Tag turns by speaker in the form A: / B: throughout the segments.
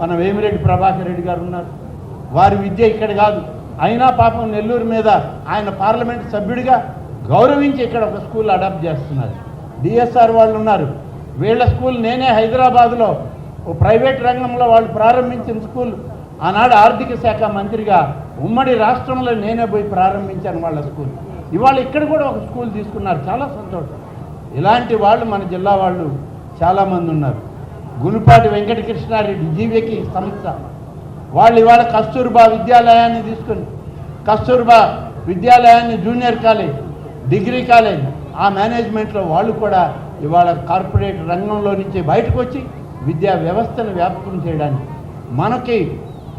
A: మన వేమిరెడ్డి ప్రభాకర్ రెడ్డి గారు ఉన్నారు. వారి విద్య ఇక్కడ కాదు. అయినా పాపం నెల్లూరు మీద ఆయన పార్లమెంట్ సభ్యుడిగా గౌరవించి ఇక్కడ ఒక స్కూల్ అడాప్ట్ చేస్తున్నారు. డిఎస్ఆర్ వాళ్ళు ఉన్నారు. వీళ్ళ స్కూల్ నేనే హైదరాబాద్లో ఓ ప్రైవేట్ రంగంలో వాళ్ళు ప్రారంభించిన స్కూల్. ఆనాడు ఆర్థిక శాఖ మంత్రిగా ఉమ్మడి రాష్ట్రంలో నేనే పోయి ప్రారంభించాను వాళ్ళ స్కూల్. ఇవాళ ఇక్కడ కూడా ఒక స్కూల్ తీసుకున్నారు. చాలా సంతోషం. ఇలాంటి వాళ్ళు మన జిల్లా వాళ్ళు చాలామంది ఉన్నారు. గునుపాటి వెంకటకృష్ణారెడ్డి జీవికి సంస్థ. వాళ్ళు ఇవాళ కస్తూర్బా విద్యాలయాన్ని తీసుకుని కస్తూర్బా విద్యాలయాన్ని జూనియర్ కాలేజ్ డిగ్రీ కాలేజ్ ఆ మేనేజ్మెంట్లో వాళ్ళు కూడా ఇవాళ కార్పొరేట్ రంగంలో నుంచి బయటకు వచ్చి విద్యా వ్యవస్థను వ్యాపకం చేయడానికి. మనకి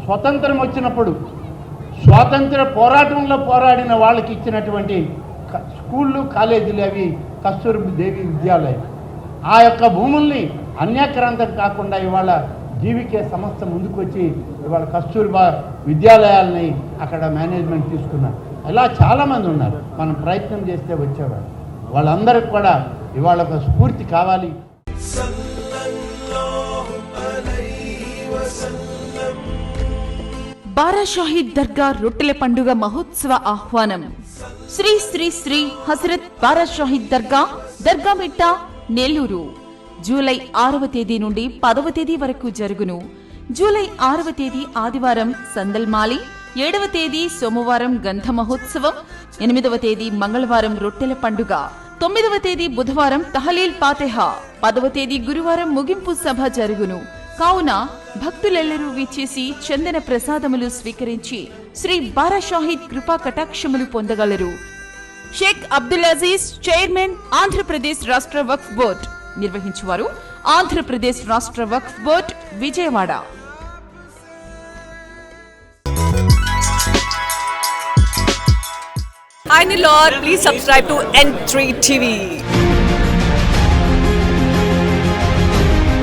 A: స్వతంత్రం వచ్చినప్పుడు స్వాతంత్ర పోరాటంలో పోరాడిన వాళ్ళకి ఇచ్చినటువంటి స్కూళ్ళు కాలేజీలు అవి కస్తూర్బా దేవి విద్యాలయం. ఆ యొక్క భూముల్ని అన్యాక్రాంతం కాకుండా ఇవాళ జీవికే సంస్థ ముందుకు వచ్చి ఇవాళ కస్తూర్బా విద్యాలయాల్ని అక్కడ మేనేజ్మెంట్ తీసుకున్నారు. ఇలా చాలామంది ఉన్నారు. మనం ప్రయత్నం చేస్తే వచ్చేవాళ్ళు వాళ్ళందరికి కూడా ఇవాళ ఒక స్ఫూర్తి కావాలి.
B: బారాషాహీద్ దర్గా రొట్టెల పండుగ మహోత్సవ ఆహ్వానం. శ్రీ శ్రీ శ్రీ హజరత్ బారాషాహీద్ దర్గా దర్గా మిట్టా నెల్లూరు. జూలై ఆరవ తేదీ నుండి పదవ తేదీ వరకు జరుగును. జూలై ఆరవ తేదీ ఆదివారం సందల్మాలి ఏడవ తేదీ సోమవారం గంధ మహోత్సవం ఎనిమిదవ తేదీ మంగళవారం రొట్టెల పండుగ తొమ్మిదవ తేదీ బుధవారం తహలీల్ పాతెహా పదవ తేదీ గురువారం ముగింపు సభ జరుగును. కావున భక్తులెల్లరూ విచ్చేసి చందన ప్రసాదములు స్వీకరించి శ్రీ బారాషాహిద్ కృపా కటాక్షములు పొందగలరు. షేక్ అబ్దుల్ అజీజ్ చైర్మన్ ఆంధ్రప్రదేశ్ రాష్ట్ర వక్ఫ్ బోర్డ్. నిర్వహించువారు. ఆంధ్రప్రదేశ్ రాష్ట్ర Waqf board Vijayawada.
C: Hi Nilor, please subscribe to N3 TV.